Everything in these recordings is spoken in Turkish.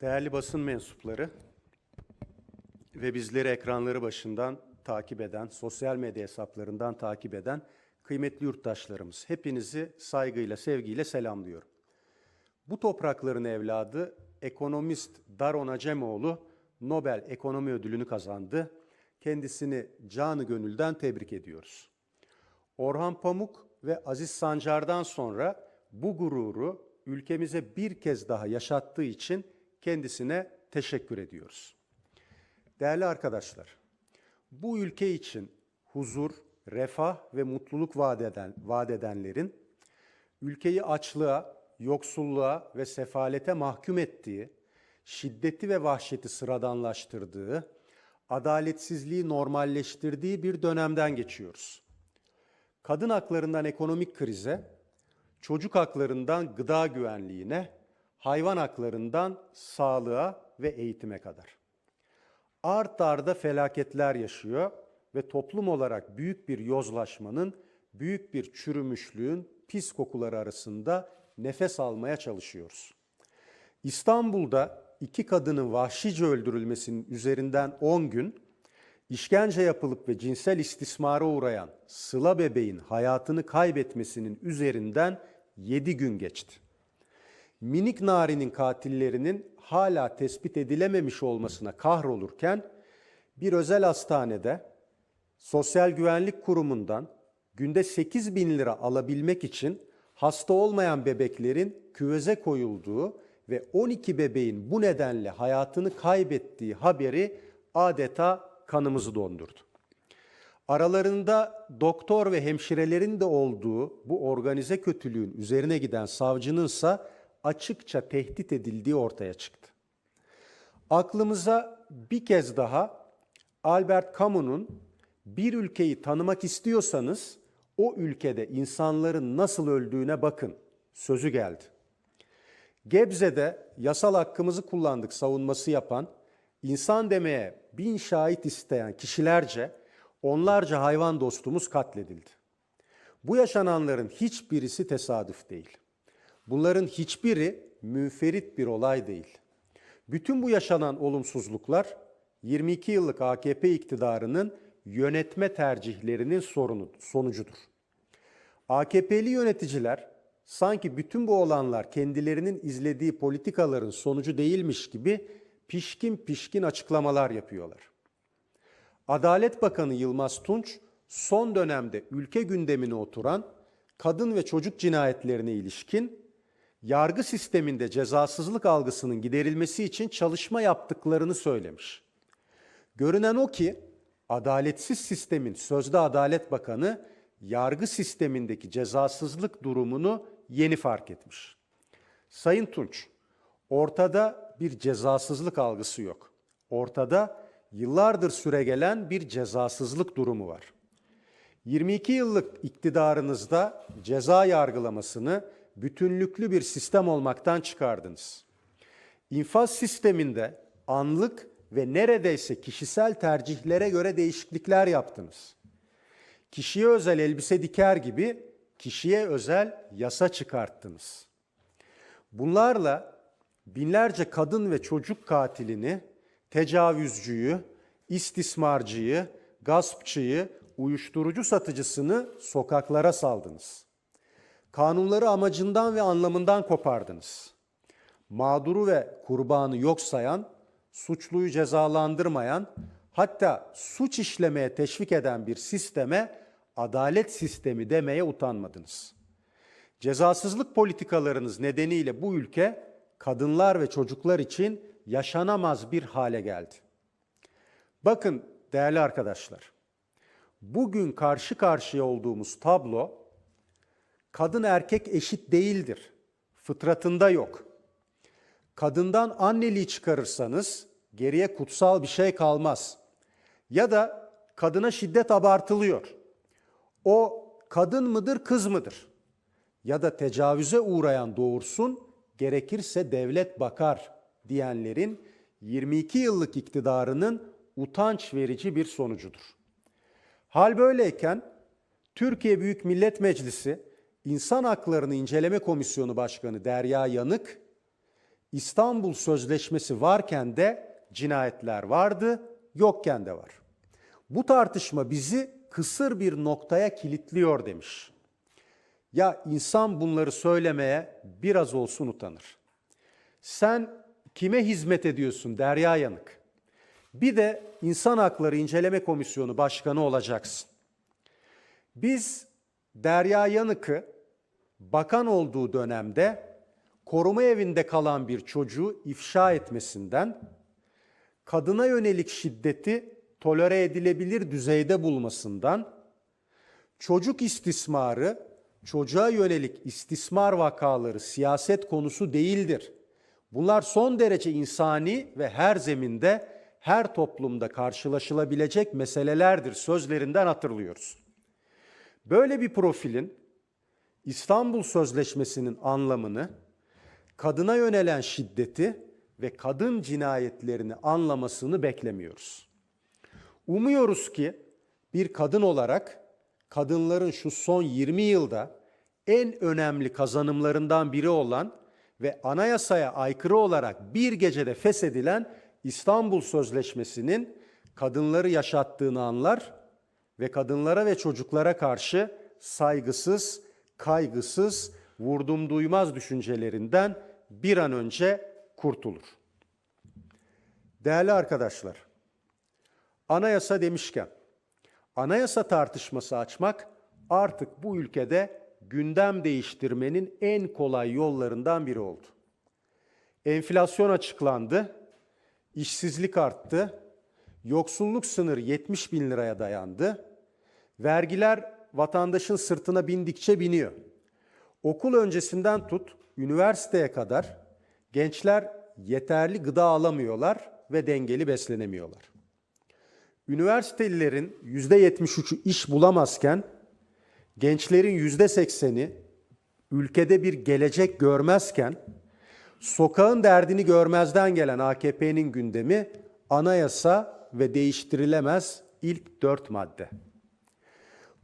Değerli basın mensupları ve bizleri ekranları başından takip eden, sosyal medya hesaplarından takip eden kıymetli yurttaşlarımız, hepinizi saygıyla, sevgiyle selamlıyorum. Bu toprakların evladı ekonomist Daron Acemoğlu Nobel Ekonomi Ödülünü kazandı. Kendisini canı gönülden tebrik ediyoruz. Orhan Pamuk ve Aziz Sancar'dan sonra bu gururu ülkemize bir kez daha yaşattığı için kendisine teşekkür ediyoruz. Değerli arkadaşlar, bu ülke için huzur, refah ve mutluluk vaat, eden, vaat edenlerin ülkeyi açlığa, yoksulluğa ve sefalete mahkum ettiği, şiddeti ve vahşeti sıradanlaştırdığı, adaletsizliği normalleştirdiği bir dönemden geçiyoruz. Kadın haklarından ekonomik krize, çocuk haklarından gıda güvenliğine, hayvan haklarından sağlığa ve eğitime kadar. Art arda felaketler yaşıyor ve toplum olarak büyük bir yozlaşmanın, büyük bir çürümüşlüğün pis kokuları arasında nefes almaya çalışıyoruz. İstanbul'da iki kadının vahşice öldürülmesinin üzerinden 10 gün, işkence yapılıp ve cinsel istismara uğrayan Sıla bebeğin hayatını kaybetmesinin üzerinden 7 gün geçti. Minik Nari'nin katillerinin hala tespit edilememiş olmasına kahrolurken bir özel hastanede Sosyal Güvenlik Kurumu'ndan günde 8 bin lira alabilmek için hasta olmayan bebeklerin küveze koyulduğu ve 12 bebeğin bu nedenle hayatını kaybettiği haberi adeta kanımızı dondurdu. Aralarında doktor ve hemşirelerin de olduğu bu organize kötülüğün üzerine giden savcınınsa açıkça tehdit edildiği ortaya çıktı. Aklımıza bir kez daha Albert Camus'un bir ülkeyi tanımak istiyorsanız o ülkede insanların nasıl öldüğüne bakın sözü geldi. Gebze'de yasal hakkımızı kullandık savunması yapan, insan demeye bin şahit isteyen kişilerce onlarca hayvan dostumuz katledildi. Bu yaşananların hiçbirisi tesadüf değil. Bunların hiçbiri münferit bir olay değil. Bütün bu yaşanan olumsuzluklar 22 yıllık AKP iktidarının yönetme tercihlerinin sorunu, sonucudur. AKP'li yöneticiler sanki bütün bu olanlar kendilerinin izlediği politikaların sonucu değilmiş gibi pişkin pişkin açıklamalar yapıyorlar. Adalet Bakanı Yılmaz Tunç son dönemde ülke gündemine oturan kadın ve çocuk cinayetlerine ilişkin yargı sisteminde cezasızlık algısının giderilmesi için çalışma yaptıklarını söylemiş. Görünen o ki adaletsiz sistemin sözde Adalet Bakanı yargı sistemindeki cezasızlık durumunu yeni fark etmiş. Sayın Tunç, ortada bir cezasızlık algısı yok. Ortada yıllardır süregelen bir cezasızlık durumu var. 22 yıllık iktidarınızda ceza yargılamasını bütünlüklü bir sistem olmaktan çıkardınız. İnfaz sisteminde anlık ve neredeyse kişisel tercihlere göre değişiklikler yaptınız. Kişiye özel elbise diker gibi kişiye özel yasa çıkarttınız. Bunlarla binlerce kadın ve çocuk katilini, tecavüzcüyü, istismarcıyı, gaspçıyı, uyuşturucu satıcısını sokaklara saldınız. Kanunları amacından ve anlamından kopardınız. Mağduru ve kurbanı yok sayan, suçluyu cezalandırmayan, hatta suç işlemeye teşvik eden bir sisteme adalet sistemi demeye utanmadınız. Cezasızlık politikalarınız nedeniyle bu ülke kadınlar ve çocuklar için yaşanamaz bir hale geldi. Bakın değerli arkadaşlar, bugün karşı karşıya olduğumuz tablo kadın erkek eşit değildir. Fıtratında yok. Kadından anneliği çıkarırsanız geriye kutsal bir şey kalmaz. Ya da kadına şiddet abartılıyor. O kadın mıdır, kız mıdır? Ya da tecavüze uğrayan doğursun, gerekirse devlet bakar diyenlerin 22 yıllık iktidarının utanç verici bir sonucudur. Hal böyleyken Türkiye Büyük Millet Meclisi İnsan Haklarını İnceleme Komisyonu Başkanı Derya Yanık İstanbul Sözleşmesi varken de cinayetler vardı, yokken de var. Bu tartışma bizi kısır bir noktaya kilitliyor demiş. Ya insan bunları söylemeye biraz olsun utanır. Sen kime hizmet ediyorsun Derya Yanık? Bir de İnsan Hakları İnceleme Komisyonu Başkanı olacaksın. Biz Derya Yanık'ı bakan olduğu dönemde koruma evinde kalan bir çocuğu ifşa etmesinden, kadına yönelik şiddeti tolere edilebilir düzeyde bulmasından, çocuk istismarı, çocuğa yönelik istismar vakaları siyaset konusu değildir. Bunlar son derece insani ve her zeminde, her toplumda karşılaşılabilecek meselelerdir sözlerinden hatırlıyoruz. Böyle bir profilin İstanbul Sözleşmesi'nin anlamını, kadına yönelen şiddeti ve kadın cinayetlerini anlamasını beklemiyoruz. Umuyoruz ki bir kadın olarak kadınların şu son 20 yılda en önemli kazanımlarından biri olan ve anayasaya aykırı olarak bir gecede feshedilen İstanbul Sözleşmesi'nin kadınları yaşattığını anlar ve kadınlara ve çocuklara karşı saygısız, kaygısız, vurdum duymaz düşüncelerinden bir an önce kurtulur. Değerli arkadaşlar, anayasa demişken, anayasa tartışması açmak artık bu ülkede gündem değiştirmenin en kolay yollarından biri oldu. Enflasyon açıklandı, işsizlik arttı, yoksulluk sınırı 70 bin liraya dayandı, vergiler vatandaşın sırtına bindikçe biniyor. Okul öncesinden tut, üniversiteye kadar gençler yeterli gıda alamıyorlar ve dengeli beslenemiyorlar. Üniversitelilerin %73'ü iş bulamazken gençlerin %80'i ülkede bir gelecek görmezken sokağın derdini görmezden gelen AKP'nin gündemi anayasa ve değiştirilemez ilk dört madde.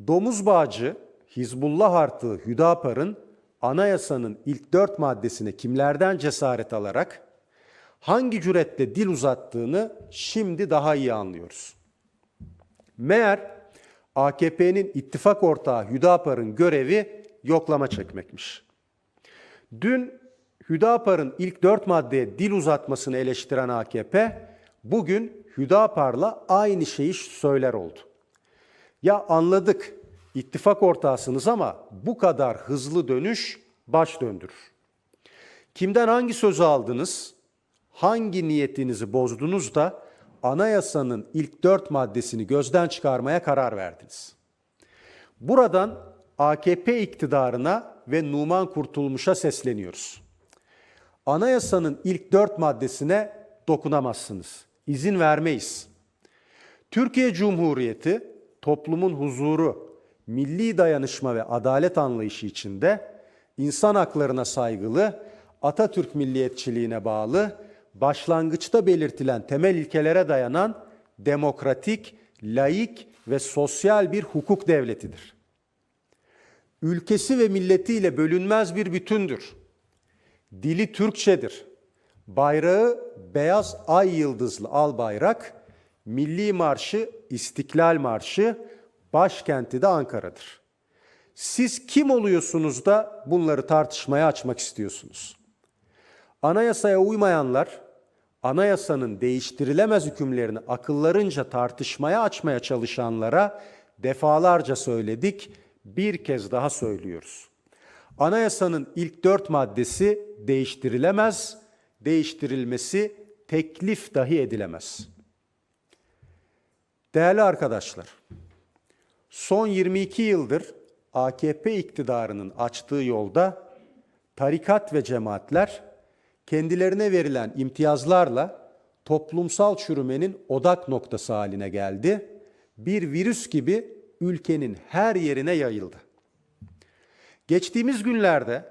Domuz bağcı Hizbullah artığı Hüdapar'ın anayasanın ilk dört maddesine kimlerden cesaret alarak hangi cüretle dil uzattığını şimdi daha iyi anlıyoruz. Meğer AKP'nin ittifak ortağı Hüdapar'ın görevi yoklama çekmekmiş. Dün Hüdapar'ın ilk dört maddeye dil uzatmasını eleştiren AKP, bugün Hüdapar'la aynı şeyi söyler oldu. Ya anladık, ittifak ortağısınız ama bu kadar hızlı dönüş baş döndürür. Kimden hangi sözü aldınız, hangi niyetinizi bozdunuz da anayasanın ilk dört maddesini gözden çıkarmaya karar verdiniz. Buradan AKP iktidarına ve Numan Kurtulmuş'a sesleniyoruz. Anayasanın ilk dört maddesine dokunamazsınız. İzin vermeyiz. Türkiye Cumhuriyeti toplumun huzuru, milli dayanışma ve adalet anlayışı içinde insan haklarına saygılı, Atatürk milliyetçiliğine bağlı, başlangıçta belirtilen temel ilkelere dayanan demokratik, laik ve sosyal bir hukuk devletidir. Ülkesi ve milletiyle bölünmez bir bütündür. Dili Türkçedir. Bayrağı beyaz ay yıldızlı al bayrak, milli marşı İstiklal Marşı, başkenti de Ankara'dır. Siz kim oluyorsunuz da bunları tartışmaya açmak istiyorsunuz? Anayasaya uymayanlar, anayasanın değiştirilemez hükümlerini akıllarınca tartışmaya açmaya çalışanlara defalarca söyledik, bir kez daha söylüyoruz. Anayasanın ilk dört maddesi değiştirilemez, değiştirilmesi teklif dahi edilemez. Değerli arkadaşlar, son 22 yıldır AKP iktidarının açtığı yolda tarikat ve cemaatler kendilerine verilen imtiyazlarla toplumsal çürümenin odak noktası haline geldi. Bir virüs gibi ülkenin her yerine yayıldı. Geçtiğimiz günlerde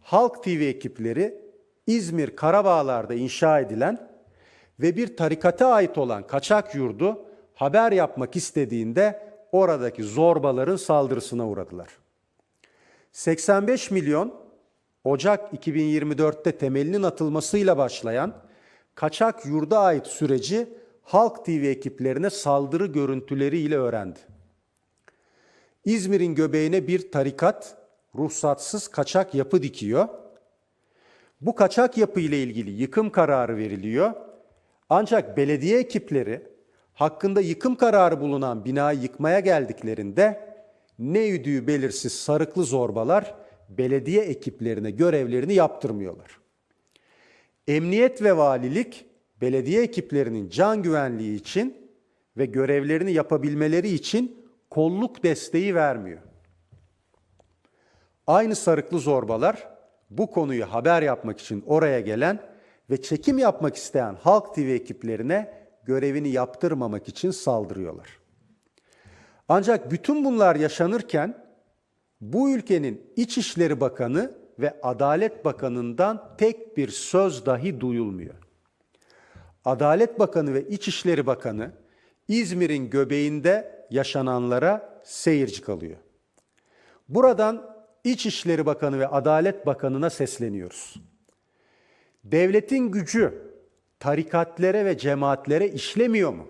Halk TV ekipleri İzmir Karabağlar'da inşa edilen ve bir tarikata ait olan kaçak yurdu haber yapmak istediğinde oradaki zorbaların saldırısına uğradılar. 85 milyon Ocak 2024'te temelinin atılmasıyla başlayan kaçak yurda ait süreci Halk TV ekiplerine saldırı görüntüleriyle öğrendi. İzmir'in göbeğine bir tarikat ruhsatsız kaçak yapı dikiyor. Bu kaçak yapı ile ilgili yıkım kararı veriliyor. Ancak belediye ekipleri hakkında yıkım kararı bulunan binayı yıkmaya geldiklerinde ne yüdüğü belirsiz sarıklı zorbalar belediye ekiplerine görevlerini yaptırmıyorlar. Emniyet ve valilik belediye ekiplerinin can güvenliği için ve görevlerini yapabilmeleri için kolluk desteği vermiyor. Aynı sarıklı zorbalar bu konuyu haber yapmak için oraya gelen ve çekim yapmak isteyen Halk TV ekiplerine görevini yaptırmamak için saldırıyorlar. Ancak bütün bunlar yaşanırken bu ülkenin İçişleri Bakanı ve Adalet Bakanı'ndan tek bir söz dahi duyulmuyor. Adalet Bakanı ve İçişleri Bakanı İzmir'in göbeğinde yaşananlara seyirci kalıyor. Buradan İçişleri Bakanı ve Adalet Bakanı'na sesleniyoruz. Devletin gücü tarikatlere ve cemaatlere işlemiyor mu?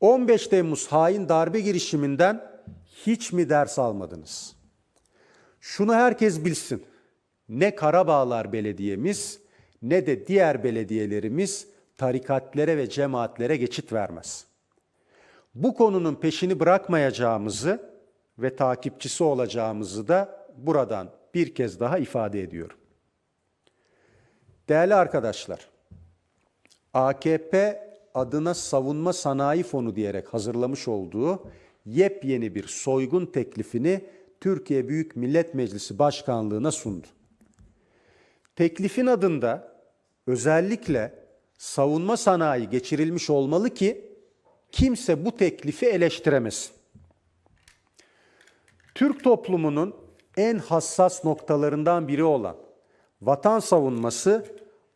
15 Temmuz hain darbe girişiminden hiç mi ders almadınız? Şunu herkes bilsin. Ne Karabağlar Belediye'miz ne de diğer belediyelerimiz tarikatlere ve cemaatlere geçit vermez. Bu konunun peşini bırakmayacağımızı ve takipçisi olacağımızı da buradan bir kez daha ifade ediyorum. Değerli arkadaşlar, AKP adına savunma sanayi fonu diyerek hazırlamış olduğu yepyeni bir soygun teklifini Türkiye Büyük Millet Meclisi Başkanlığına sundu. Teklifin adında özellikle savunma sanayi geçirilmiş olmalı ki kimse bu teklifi eleştiremesin. Türk toplumunun en hassas noktalarından biri olan vatan savunması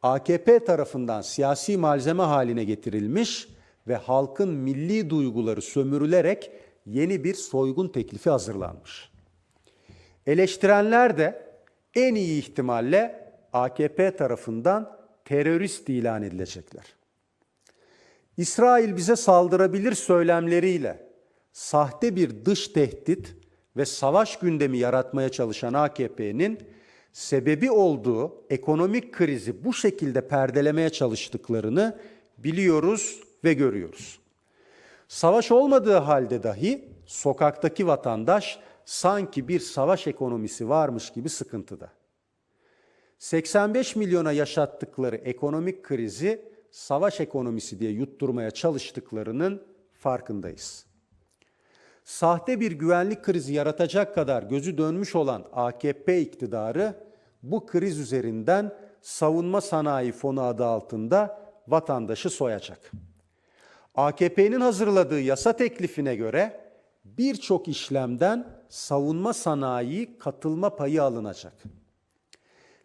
AKP tarafından siyasi malzeme haline getirilmiş ve halkın milli duyguları sömürülerek yeni bir soygun teklifi hazırlanmış. Eleştirenler de en iyi ihtimalle AKP tarafından terörist ilan edilecekler. İsrail bize saldırabilir söylemleriyle sahte bir dış tehdit ve savaş gündemi yaratmaya çalışan AKP'nin sebebi olduğu ekonomik krizi bu şekilde perdelemeye çalıştıklarını biliyoruz ve görüyoruz. Savaş olmadığı halde dahi sokaktaki vatandaş sanki bir savaş ekonomisi varmış gibi sıkıntıda. 85 milyona yaşattıkları ekonomik krizi savaş ekonomisi diye yutturmaya çalıştıklarının farkındayız. Sahte bir güvenlik krizi yaratacak kadar gözü dönmüş olan AKP iktidarı bu kriz üzerinden savunma sanayi fonu adı altında vatandaşı soyacak. AKP'nin hazırladığı yasa teklifine göre birçok işlemden savunma sanayi katılma payı alınacak.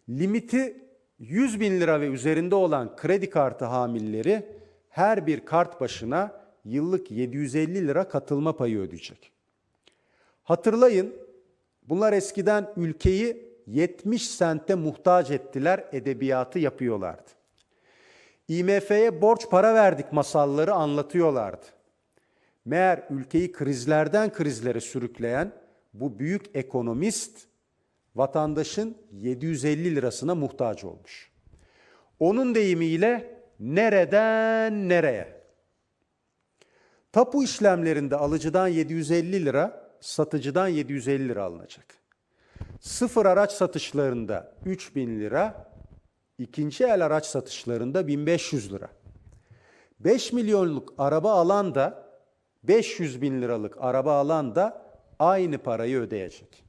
Limiti 100 bin lira ve üzerinde olan kredi kartı hamilleri her bir kart başına yıllık 750 lira katılma payı ödeyecek. Hatırlayın bunlar eskiden ülkeyi 70 sente muhtaç ettiler edebiyatı yapıyorlardı. IMF'ye borç para verdik masalları anlatıyorlardı. Meğer ülkeyi krizlerden krizlere sürükleyen bu büyük ekonomist vatandaşın 750 lirasına muhtaç olmuş. Onun deyimiyle nereden nereye? Tapu işlemlerinde alıcıdan 750 lira, satıcıdan 750 lira alınacak. Sıfır araç satışlarında 3000 lira, ikinci el araç satışlarında 1500 lira. 5 milyonluk araba alan da 500 bin liralık araba alan da aynı parayı ödeyecek.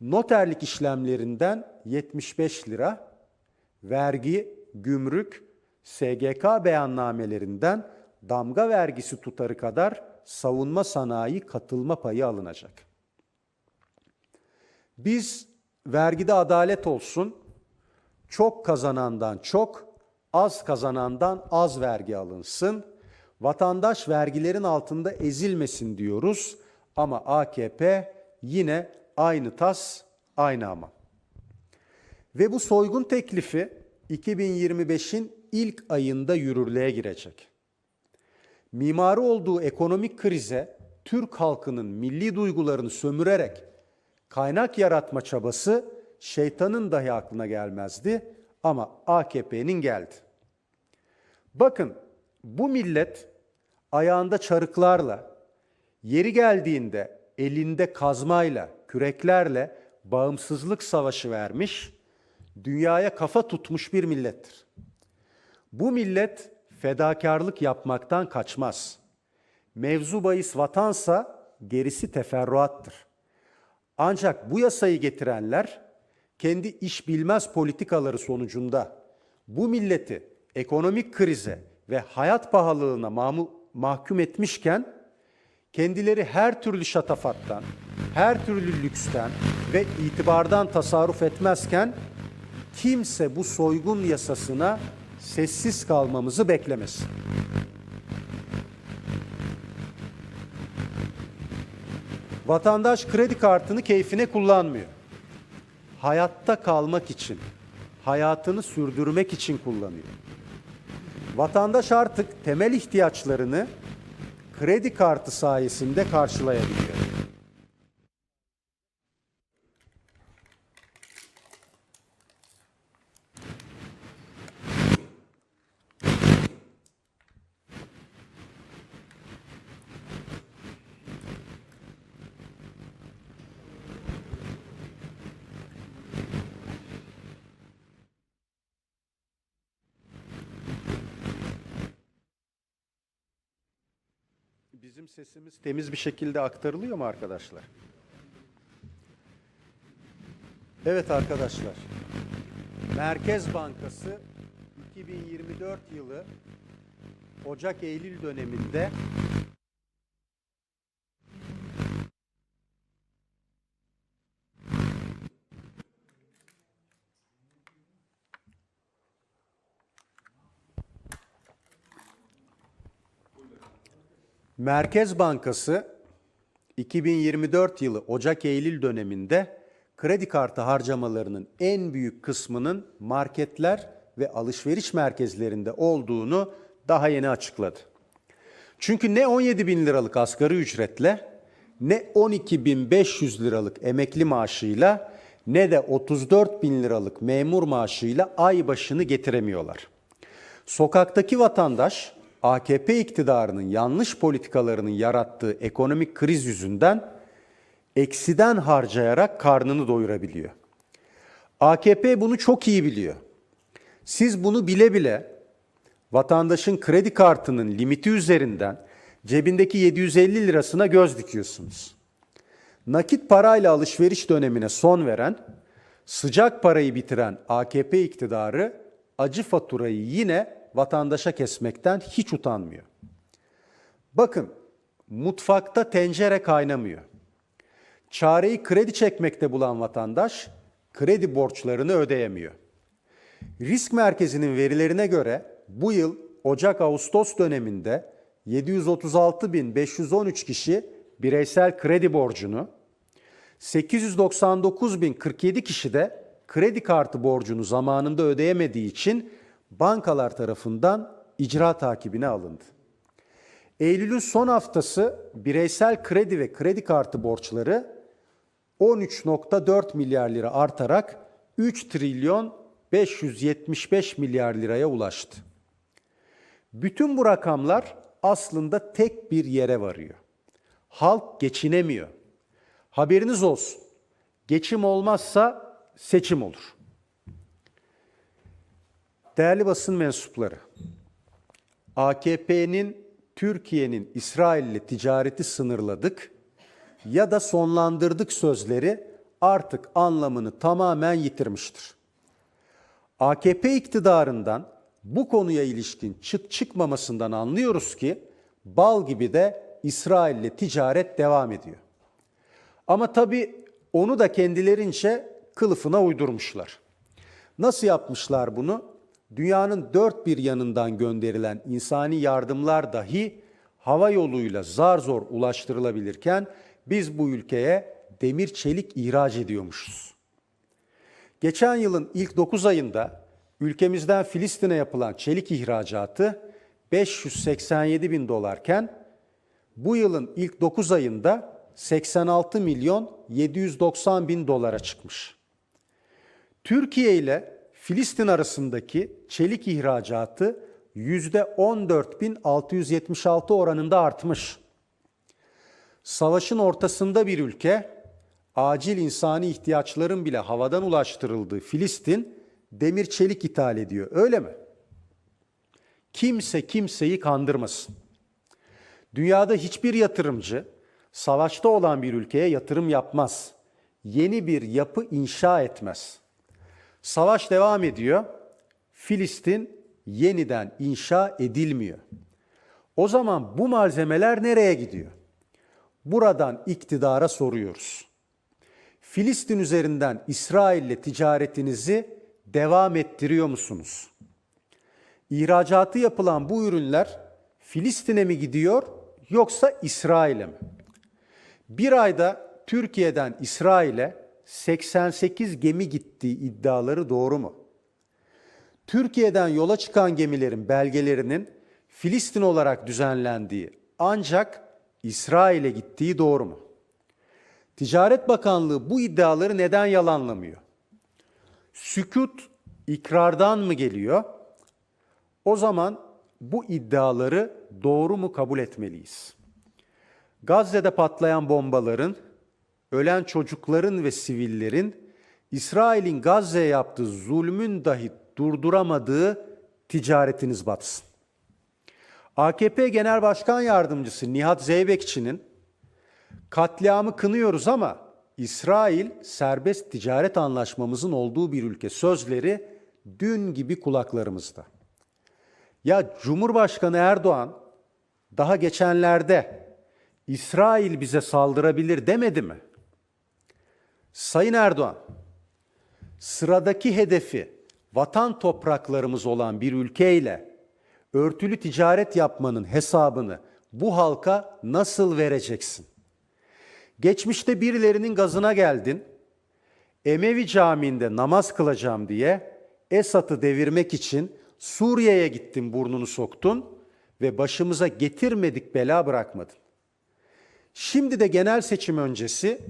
Noterlik işlemlerinden 75 lira, vergi, gümrük, SGK beyannamelerinden damga vergisi tutarı kadar savunma sanayi katılma payı alınacak. Biz vergide adalet olsun, çok kazanandan çok, az kazanandan az vergi alınsın, vatandaş vergilerin altında ezilmesin diyoruz ama AKP yine aynı tas, aynı ama. Ve bu soygun teklifi 2025'in ilk ayında yürürlüğe girecek. Mimarı olduğu ekonomik krize Türk halkının milli duygularını sömürerek kaynak yaratma çabası şeytanın dahi aklına gelmezdi ama AKP'nin geldi. Bakın bu millet ayağında çarıklarla, yeri geldiğinde elinde kazmayla, küreklerle bağımsızlık savaşı vermiş, dünyaya kafa tutmuş bir millettir. Bu millet fedakarlık yapmaktan kaçmaz. Mevzu bahis vatansa gerisi teferruattır. Ancak bu yasayı getirenler kendi iş bilmez politikaları sonucunda bu milleti ekonomik krize ve hayat pahalılığına mahkum etmişken kendileri her türlü şatafattan, her türlü lüksten ve itibardan tasarruf etmezken kimse bu soygun yasasına sessiz kalmamızı beklemesin. Vatandaş kredi kartını keyfine kullanmıyor. Hayatta kalmak için, hayatını sürdürmek için kullanıyor. Vatandaş artık temel ihtiyaçlarını kredi kartı sayesinde karşılayabiliyor. Sesimiz temiz bir şekilde aktarılıyor mu arkadaşlar? Evet arkadaşlar. Merkez Bankası 2024 yılı Ocak-Eylül döneminde Merkez Bankası 2024 yılı Ocak-Eylül döneminde kredi kartı harcamalarının en büyük kısmının marketler ve alışveriş merkezlerinde olduğunu daha yeni açıkladı. Çünkü ne 17 bin liralık asgari ücretle ne 12 bin 500 liralık emekli maaşıyla ne de 34 bin liralık memur maaşıyla ay başını getiremiyorlar. Sokaktaki vatandaş AKP iktidarının yanlış politikalarının yarattığı ekonomik kriz yüzünden eksiden harcayarak karnını doyurabiliyor. AKP bunu çok iyi biliyor. Siz bunu bile bile vatandaşın kredi kartının limiti üzerinden cebindeki 750 lirasına göz dikiyorsunuz. Nakit parayla alışveriş dönemine son veren, sıcak parayı bitiren AKP iktidarı acı faturayı yine vatandaşa kesmekten hiç utanmıyor. Bakın, mutfakta tencere kaynamıyor. Çareyi kredi çekmekte bulan vatandaş kredi borçlarını ödeyemiyor. Risk merkezinin verilerine göre bu yıl Ocak-Ağustos döneminde 736.513 kişi bireysel kredi borcunu, 899.047 kişi de kredi kartı borcunu zamanında ödeyemediği için bankalar tarafından icra takibine alındı. Eylül'ün son haftası bireysel kredi ve kredi kartı borçları 13.4 milyar lira artarak 3 trilyon 575 milyar liraya ulaştı. Bütün bu rakamlar aslında tek bir yere varıyor. Halk geçinemiyor. Haberiniz olsun. Geçim olmazsa seçim olur. Değerli basın mensupları, AKP'nin Türkiye'nin İsrail ile ticareti sınırladık ya da sonlandırdık sözleri artık anlamını tamamen yitirmiştir. AKP iktidarından bu konuya ilişkin çıt çıkmamasından anlıyoruz ki bal gibi de İsrail ile ticaret devam ediyor. Ama tabii onu da kendilerince kılıfına uydurmuşlar. Nasıl yapmışlar bunu? Dünyanın dört bir yanından gönderilen insani yardımlar dahi hava yoluyla zar zor ulaştırılabilirken biz bu ülkeye demir çelik ihraç ediyormuşuz. Geçen yılın ilk 9 ayında ülkemizden Filistin'e yapılan çelik ihracatı 587 bin dolarken bu yılın ilk 9 ayında 86 milyon 790 bin dolara çıkmış. Türkiye ile Filistin arasındaki çelik ihracatı %14.676 oranında artmış. Savaşın ortasında bir ülke, acil insani ihtiyaçların bile havadan ulaştırıldığı Filistin demir çelik ithal ediyor. Öyle mi? Kimse kimseyi kandırmasın. Dünyada hiçbir yatırımcı savaşta olan bir ülkeye yatırım yapmaz. Yeni bir yapı inşa etmez. Savaş devam ediyor. Filistin yeniden inşa edilmiyor. O zaman bu malzemeler nereye gidiyor? Buradan iktidara soruyoruz. Filistin üzerinden İsrail'le ticaretinizi devam ettiriyor musunuz? İhracatı yapılan bu ürünler Filistin'e mi gidiyor yoksa İsrail'e mi? Bir ayda Türkiye'den İsrail'e 88 gemi gittiği iddiaları doğru mu? Türkiye'den yola çıkan gemilerin belgelerinin Filistin olarak düzenlendiği ancak İsrail'e gittiği doğru mu? Ticaret Bakanlığı bu iddiaları neden yalanlamıyor? Sükut ikrardan mı geliyor? O zaman bu iddiaları doğru mu kabul etmeliyiz? Gazze'de patlayan bombaların, ölen çocukların ve sivillerin İsrail'in Gazze'ye yaptığı zulmün dahi durduramadığı ticaretiniz batsın. AKP Genel Başkan Yardımcısı Nihat Zeybekçi'nin katliamı kınıyoruz ama İsrail serbest ticaret anlaşmamızın olduğu bir ülke sözleri dün gibi kulaklarımızda. Ya Cumhurbaşkanı Erdoğan daha geçenlerde İsrail bize saldırabilir demedi mi? Sayın Erdoğan, sıradaki hedefi vatan topraklarımız olan bir ülkeyle örtülü ticaret yapmanın hesabını bu halka nasıl vereceksin? Geçmişte birilerinin gazına geldin, Emevi Camii'nde namaz kılacağım diye Esad'ı devirmek için Suriye'ye gittin burnunu soktun ve başımıza getirmedik bela bırakmadın. Şimdi de genel seçim öncesi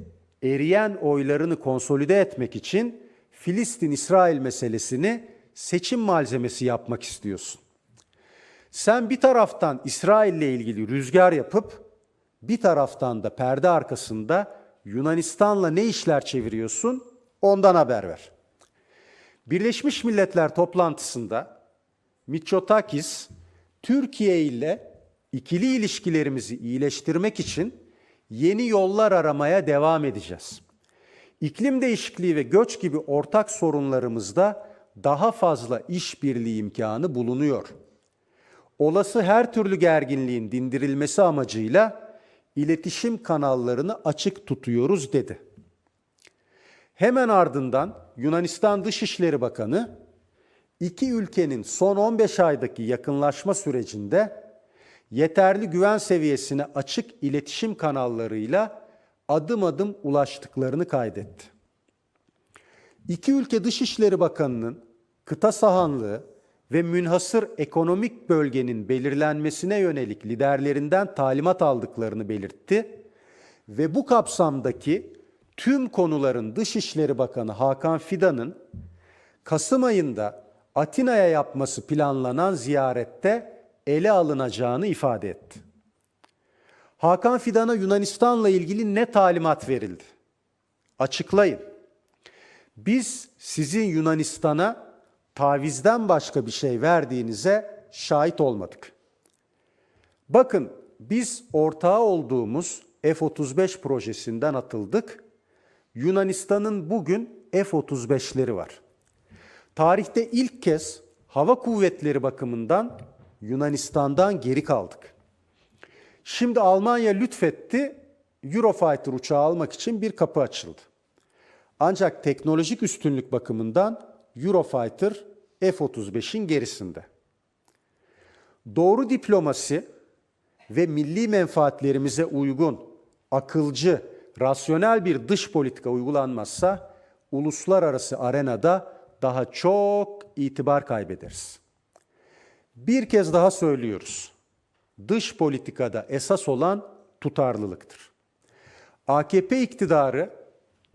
eriyen oylarını konsolide etmek için Filistin-İsrail meselesini seçim malzemesi yapmak istiyorsun. Sen bir taraftan İsrail ile ilgili rüzgar yapıp bir taraftan da perde arkasında Yunanistan'la ne işler çeviriyorsun? Ondan haber ver. Birleşmiş Milletler toplantısında Mitsotakis Türkiye ile ikili ilişkilerimizi iyileştirmek için yeni yollar aramaya devam edeceğiz. İklim değişikliği ve göç gibi ortak sorunlarımızda daha fazla işbirliği imkanı bulunuyor. Olası her türlü gerginliğin dindirilmesi amacıyla iletişim kanallarını açık tutuyoruz dedi. Hemen ardından Yunanistan Dışişleri Bakanı iki ülkenin son 15 aydaki yakınlaşma sürecinde yeterli güven seviyesine açık iletişim kanallarıyla adım adım ulaştıklarını kaydetti. İki ülke Dışişleri Bakanı'nın kıta sahanlığı ve münhasır ekonomik bölgenin belirlenmesine yönelik liderlerinden talimat aldıklarını belirtti ve bu kapsamdaki tüm konuların Dışişleri Bakanı Hakan Fidan'ın Kasım ayında Atina'ya yapması planlanan ziyarette ele alınacağını ifade etti. Hakan Fidan'a Yunanistan'la ilgili ne talimat verildi? Açıklayın. Biz sizin Yunanistan'a tavizden başka bir şey verdiğinize şahit olmadık. Bakın biz ortağı olduğumuz F-35 projesinden atıldık. Yunanistan'ın bugün F-35'leri var. Tarihte ilk kez hava kuvvetleri bakımından Yunanistan'dan geri kaldık. Şimdi Almanya lütfetti, Eurofighter uçağı almak için bir kapı açıldı. Ancak teknolojik üstünlük bakımından Eurofighter F-35'in gerisinde. Doğru diplomasi ve milli menfaatlerimize uygun, akılcı, rasyonel bir dış politika uygulanmazsa uluslararası arenada daha çok itibar kaybederiz. Bir kez daha söylüyoruz. Dış politikada esas olan tutarlılıktır. AKP iktidarı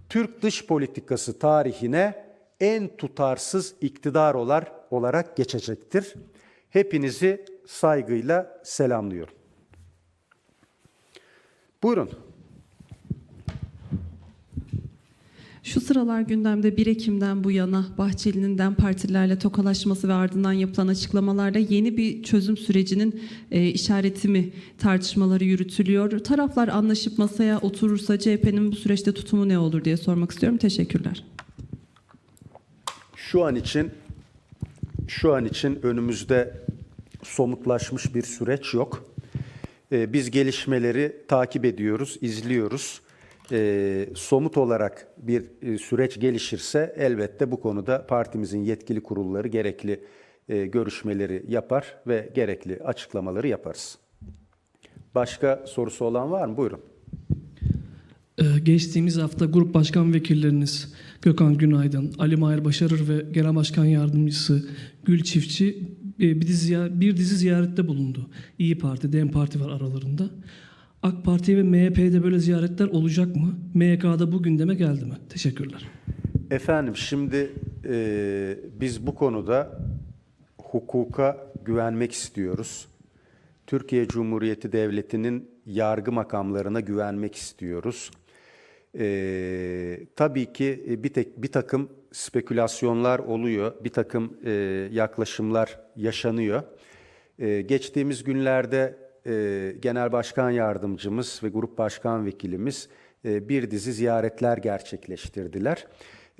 Türk dış politikası tarihine en tutarsız iktidar olar, olarak geçecektir. Hepinizi saygıyla selamlıyorum. Buyurun. Şu sıralar gündemde 1 Ekim'den bu yana Bahçeli'nin DEM partilerle tokalaşması ve ardından yapılan açıklamalarda yeni bir çözüm sürecinin e, işareti mi tartışmaları yürütülüyor. Taraflar anlaşıp masaya oturursa CHP'nin bu süreçte tutumu ne olur diye sormak istiyorum. Teşekkürler. Şu an için şu an için önümüzde somutlaşmış bir süreç yok. Ee, biz gelişmeleri takip ediyoruz, izliyoruz. Ee, somut olarak bir e, süreç gelişirse elbette bu konuda partimizin yetkili kurulları gerekli e, görüşmeleri yapar ve gerekli açıklamaları yaparız. Başka sorusu olan var mı? Buyurun. Ee, Geçtiğimiz hafta grup başkan vekilleriniz Gökhan Günaydın, Ali Mahir Başarır ve Genel Başkan Yardımcısı Gül Çiftçi e, bir dizi, bir dizi ziyarette bulundu. İyi Parti, DEM Parti var aralarında. AK Parti ve MHP'de böyle ziyaretler olacak mı? MYK'da bu gündeme geldi mi? Teşekkürler. Efendim şimdi e, biz bu konuda hukuka güvenmek istiyoruz. Türkiye Cumhuriyeti Devleti'nin yargı makamlarına güvenmek istiyoruz. E, tabii ki e, bir tek bir takım spekülasyonlar oluyor, bir takım e, yaklaşımlar yaşanıyor. E, geçtiğimiz günlerde e, Genel Başkan Yardımcımız ve Grup Başkan Vekilimiz e, bir dizi ziyaretler gerçekleştirdiler.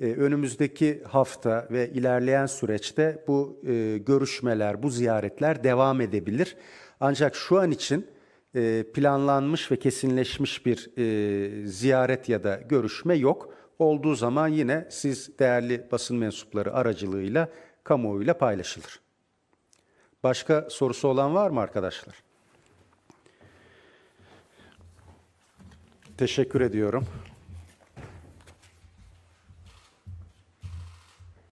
E, önümüzdeki hafta ve ilerleyen süreçte bu e, görüşmeler, bu ziyaretler devam edebilir. Ancak şu an için e, planlanmış ve kesinleşmiş bir e, ziyaret ya da görüşme yok. Olduğu zaman yine siz değerli basın mensupları aracılığıyla kamuoyuyla paylaşılır. Başka sorusu olan var mı arkadaşlar? Teşekkür ediyorum.